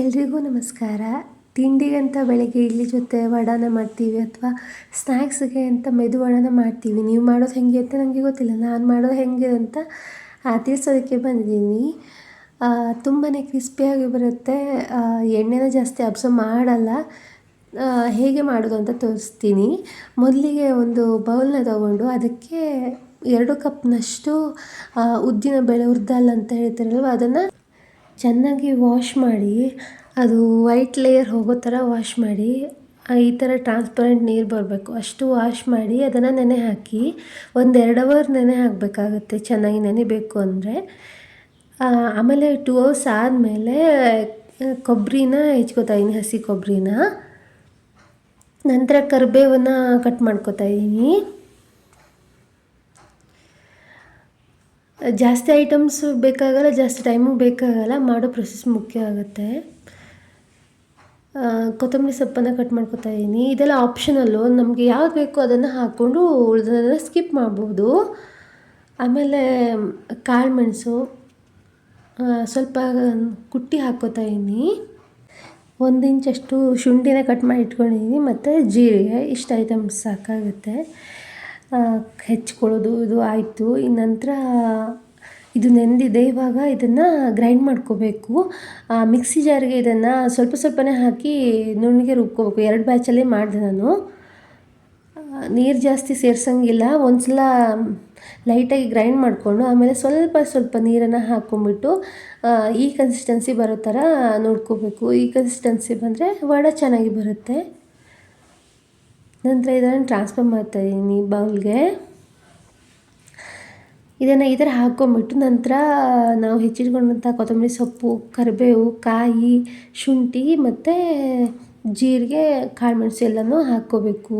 ಎಲ್ರಿಗೂ ನಮಸ್ಕಾರ. ತಿಂಡಿಗಂತ ಬೆಳಗ್ಗೆ ಇಡ್ಲಿ ಜೊತೆ ವಡಾನ ಮಾಡ್ತೀವಿ ಅಥವಾ ಸ್ನ್ಯಾಕ್ಸ್ಗೆ ಅಂತ ಮೆದು ವಡಾನ ಮಾಡ್ತೀವಿ. ನೀವು ಮಾಡೋದು ಹೇಗೆ ಅಂತ ನನಗೆ ಗೊತ್ತಿಲ್ಲ. ನಾನು ಮಾಡೋದು ಹೇಗೆ ಅಂತ ತಿಳಿಸೋದಕ್ಕೆ ಬಂದಿದ್ದೀನಿ. ತುಂಬಾ ಕ್ರಿಸ್ಪಿಯಾಗಿ ಬರುತ್ತೆ. ಎಣ್ಣೆನ ಜಾಸ್ತಿ ಅಬ್ಸರ್ವ್ ಮಾಡಲ್ಲ. ಹೇಗೆ ಮಾಡೋದು ಅಂತ ತೋರಿಸ್ತೀನಿ. ಮೊದಲಿಗೆ ಒಂದು ಬೌಲ್ನ ತಗೊಂಡು ಅದಕ್ಕೆ ಎರಡು ಕಪ್ನಷ್ಟು ಉದ್ದಿನ ಬೆಳೆ ಉರ್ದಾಲ್ ಅಂತ ಹೇಳ್ತಾರಲ್ವ ಅದನ್ನು ಚೆನ್ನಾಗಿ ವಾಶ್ ಮಾಡಿ, ಅದು ವೈಟ್ ಲೇಯರ್ ಹೋಗೋ ಥರ ವಾಶ್ ಮಾಡಿ ಈ ಥರ ಟ್ರಾನ್ಸ್ಪರೆಂಟ್ ನೀರು ಬರಬೇಕು. ಅಷ್ಟು ವಾಶ್ ಮಾಡಿ, ಅದನ್ನು ನೆನೆ ಹಾಕಿ, ಒಂದು ಎರಡು ಅವರ್ ನೆನೆ ಹಾಕಬೇಕಾಗತ್ತೆ ಚೆನ್ನಾಗಿ ನೆನೆಬೇಕು ಅಂದರೆ. ಆಮೇಲೆ ಟೂ ಅವರ್ಸ್ ಆದಮೇಲೆ ಕೊಬ್ಬರಿನ ಹೆಚ್ಕೋತಾ ಇದ್ದೀನಿ ಹಸಿ ಕೊಬ್ಬರಿನ ನಂತರ ಕರಿಬೇವನ್ನು ಕಟ್ ಮಾಡ್ಕೋತಾ ಇದ್ದೀನಿ ಜಾಸ್ತಿ ಐಟಮ್ಸ್ ಬೇಕಾಗಲ್ಲ, ಜಾಸ್ತಿ ಟೈಮು ಬೇಕಾಗಲ್ಲ, ಮಾಡೋ ಪ್ರೊಸೆಸ್ ಮುಖ್ಯ ಆಗುತ್ತೆ. ಕೊತ್ತಂಬರಿ ಸೊಪ್ಪನ್ನು ಕಟ್ ಮಾಡ್ಕೊತಾ ಇದ್ದೀನಿ ಇದೆಲ್ಲ ಆಪ್ಷನಲ್ಲು ನಮಗೆ ಯಾವ್ದು ಬೇಕೋ ಅದನ್ನು ಹಾಕ್ಕೊಂಡು ಉಳಿದದನ್ನು ಸ್ಕಿಪ್ ಮಾಡ್ಬೋದು. ಆಮೇಲೆ ಕಾಳು ಮೆಣಸು ಸ್ವಲ್ಪ ಕುಟ್ಟಿ ಹಾಕ್ಕೋತಾ ಇದ್ದೀನಿ ಒಂದು ಇಂಚಷ್ಟು ಶುಂಠಿನ ಕಟ್ ಮಾಡಿ ಇಟ್ಕೊಂಡಿದ್ದೀನಿ ಮತ್ತು ಜೀರಿಗೆ, ಇಷ್ಟು ಐಟಮ್ಸ್ ಸಾಕಾಗುತ್ತೆ. ಹೆಚ್ಕೊಳ್ಳೋದು ಇದು ಆಯಿತು. ಇನ್ನು ನಂತರ ಇದು ನೆಂದಿದೆ. ಇವಾಗ ಇದನ್ನು ಗ್ರೈಂಡ್ ಮಾಡ್ಕೋಬೇಕು. ಮಿಕ್ಸಿ ಜಾರಿಗೆ ಇದನ್ನು ಸ್ವಲ್ಪ ಸ್ವಲ್ಪನೇ ಹಾಕಿ ನುಣ್ಣಗೆ ರುಬ್ಕೋಬೇಕು. ಎರಡು ಬ್ಯಾಚಲ್ಲೇ ಮಾಡಿದೆ ನಾನು. ನೀರು ಜಾಸ್ತಿ ಸೇರ್ಸೋಂಗಿಲ್ಲ. ಒಂದು ಸಲ ಲೈಟಾಗಿ ಗ್ರೈಂಡ್ ಮಾಡಿಕೊಂಡು ಆಮೇಲೆ ಸ್ವಲ್ಪ ಸ್ವಲ್ಪ ನೀರನ್ನು ಹಾಕ್ಕೊಂಬಿಟ್ಟು ಈ ಕನ್ಸಿಸ್ಟೆನ್ಸಿ ಬರೋ ಥರ ನೋಡ್ಕೋಬೇಕು. ಈ ಕನ್ಸಿಸ್ಟೆನ್ಸಿ ಬಂದರೆ ವಡೆ ಚೆನ್ನಾಗಿ ಬರುತ್ತೆ. ನಂತರ ಇದನ್ನು ಟ್ರಾನ್ಸ್ಫರ್ ಮಾಡ್ತಾಯಿದ್ದೀನಿ ಬೌಲ್ಗೆ. ಇದನ್ನು ಈ ಥರ ಹಾಕ್ಕೊಂಬಿಟ್ಟು ನಂತರ, ನಾವು ಹೆಚ್ಚಿಟ್ಕೊಂಡಂಥ ಕೊತ್ತಂಬರಿ ಸೊಪ್ಪು, ಕರಿಬೇವು, ಕಾಯಿ, ಶುಂಠಿ ಮತ್ತು ಜೀರಿಗೆ, ಕಾಳುಮೆಣಸು ಎಲ್ಲನೂ ಹಾಕ್ಕೋಬೇಕು.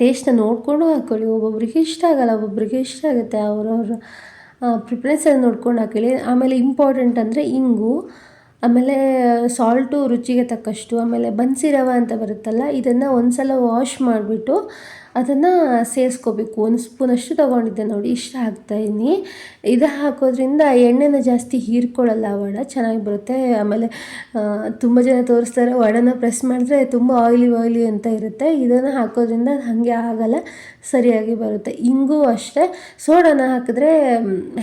ಟೇಸ್ಟನ್ನ ನೋಡಿಕೊಂಡು ಹಾಕ್ಕೊಳ್ಳಿ ಒಬ್ಬೊಬ್ರಿಗೆ ಇಷ್ಟ ಆಗಲ್ಲ, ಒಬ್ಬೊಬ್ರಿಗೆ ಇಷ್ಟ ಆಗುತ್ತೆ. ಅವರವ್ರ ಪ್ರಿಪ್ರೆನ್ಸನ್ನು ನೋಡ್ಕೊಂಡು ಹಾಕೊಳ್ಳಿ. ಆಮೇಲೆ ಇಂಪಾರ್ಟೆಂಟ್ ಅಂದರೆ ಇಂಗು. ಆಮೇಲೆ ಸಾಲ್ಟು ರುಚಿಗೆ ತಕ್ಕಷ್ಟು ಆಮೇಲೆ ಬನ್ಸಿ ರವೆ ಅಂತ ಬರುತ್ತಲ್ಲ ಇದನ್ನು ಒಂದು ಸಲ ವಾಶ್ ಮಾಡಿಬಿಟ್ಟು ಅದನ್ನು ಸೇರಿಸ್ಕೋಬೇಕು. ಒಂದು ಸ್ಪೂನಷ್ಟು ತೊಗೊಂಡಿದ್ದೆ ನೋಡಿ, ಇಷ್ಟ ಹಾಕ್ತಾಯಿದ್ದೀನಿ ಇದು ಹಾಕೋದ್ರಿಂದ ಎಣ್ಣೆನ ಜಾಸ್ತಿ ಹೀರ್ಕೊಳ್ಳಲ್ಲ ವಡ, ಚೆನ್ನಾಗಿ ಬರುತ್ತೆ. ಆಮೇಲೆ ತುಂಬ ಜನ ತೋರಿಸ್ತಾರೆ, ವಡನ ಪ್ರೆಸ್ ಮಾಡಿದ್ರೆ ತುಂಬ ಆಯಿಲಿ ಆಯಿಲಿ ಅಂತ ಇರುತ್ತೆ. ಇದನ್ನು ಹಾಕೋದ್ರಿಂದ ಹಾಗೆ ಆಗಲ್ಲ, ಸರಿಯಾಗಿ ಬರುತ್ತೆ. ಇಂಗು ಅಷ್ಟೇ. ಸೋಡಾನ ಹಾಕಿದ್ರೆ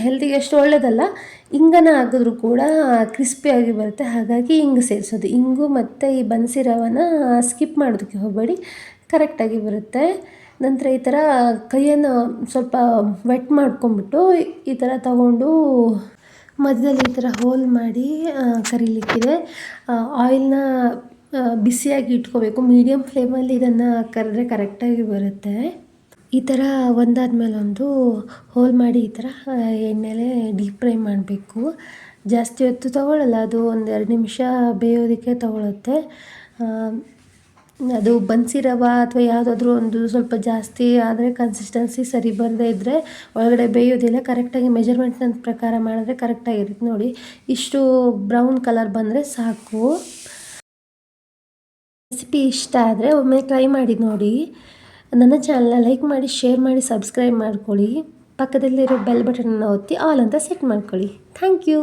ಹೆಲ್ತಿಗೆ ಅಷ್ಟು ಒಳ್ಳೆಯದಲ್ಲ ಇಂಗನ ಹಾಕಿದ್ರೂ ಕೂಡ ಕ್ರಿಸ್ಪಿಯಾಗಿ ಬರುತ್ತೆ. ಹಾಗಾಗಿ ಇಂಗು ಸೇರಿಸೋದು. ಇಂಗು ಮತ್ತು ಈ ಬನ್ಸಿ ಸ್ಕಿಪ್ ಮಾಡೋದಕ್ಕೆ ಹೋಗಬೇಡಿ. ಕರೆಕ್ಟಾಗಿ ಬರುತ್ತೆ. ನಂತರ ಈ ಥರ ಕೈಯನ್ನು ಸ್ವಲ್ಪ ವೆಟ್ ಮಾಡ್ಕೊಂಬಿಟ್ಟು ಈ ಥರ ತಗೊಂಡು ಮಧ್ಯದಲ್ಲಿ ಈ ಥರ ಹೋಲ್ ಮಾಡಿ ಕರಿಲಿಕ್ಕಿದೆ. ಆಯಿಲ್ನ ಬಿಸಿಯಾಗಿ ಇಟ್ಕೋಬೇಕು. ಮೀಡಿಯಮ್ ಫ್ಲೇಮಲ್ಲಿ ಇದನ್ನು ಕರೆದ್ರೆ ಕರೆಕ್ಟಾಗಿ ಬರುತ್ತೆ. ಈ ಥರ ಒಂದಾದ್ಮೇಲೆ ಒಂದು ಹೋಲ್ ಮಾಡಿ ಈ ಥರ ಎಣ್ಣೆಲೆ ಡೀಪ್ ಫ್ರೈ ಮಾಡಬೇಕು. ಜಾಸ್ತಿ ಹೊತ್ತು ತಗೊಳ್ಳಲ್ಲ ಅದು ಒಂದು ಎರಡು ನಿಮಿಷ ಬೇಯೋದಕ್ಕೆ ತಗೊಳುತ್ತೆ. ಅದು ಬನ್ಸಿ ರವೆ ಅಥವಾ ಯಾವುದಾದ್ರೂ ಒಂದು ಸ್ವಲ್ಪ ಜಾಸ್ತಿ ಆದರೆ ಕನ್ಸಿಸ್ಟೆನ್ಸಿ ಸರಿ ಬರದೇ ಇದ್ದರೆ ಒಳಗಡೆ ಬೇಯೋದಿಲ್ಲ ಕರೆಕ್ಟಾಗಿ ಮೆಜರ್ಮೆಂಟ್ನ ಪ್ರಕಾರ ಮಾಡಿದ್ರೆ ಕರೆಕ್ಟಾಗಿರುತ್ತೆ ನೋಡಿ, ಇಷ್ಟು ಬ್ರೌನ್ ಕಲರ್ ಬಂದರೆ ಸಾಕು. ರೆಸಿಪಿ ಇಷ್ಟ ಆದರೆ ಒಮ್ಮೆ ಟ್ರೈ ಮಾಡಿ ನೋಡಿ. ನನ್ನ ಚಾನಲ್ನ ಲೈಕ್ ಮಾಡಿ ಶೇರ್ ಮಾಡಿ ಸಬ್ಸ್ಕ್ರೈಬ್ ಮಾಡ್ಕೊಳ್ಳಿ. ಪಕ್ಕದಲ್ಲಿರೋ ಬೆಲ್ ಬಟನನ್ನು ಒತ್ತಿ ಆಲ್ ಅಂತ ಸೆಟ್ ಮಾಡ್ಕೊಳ್ಳಿ. Thank you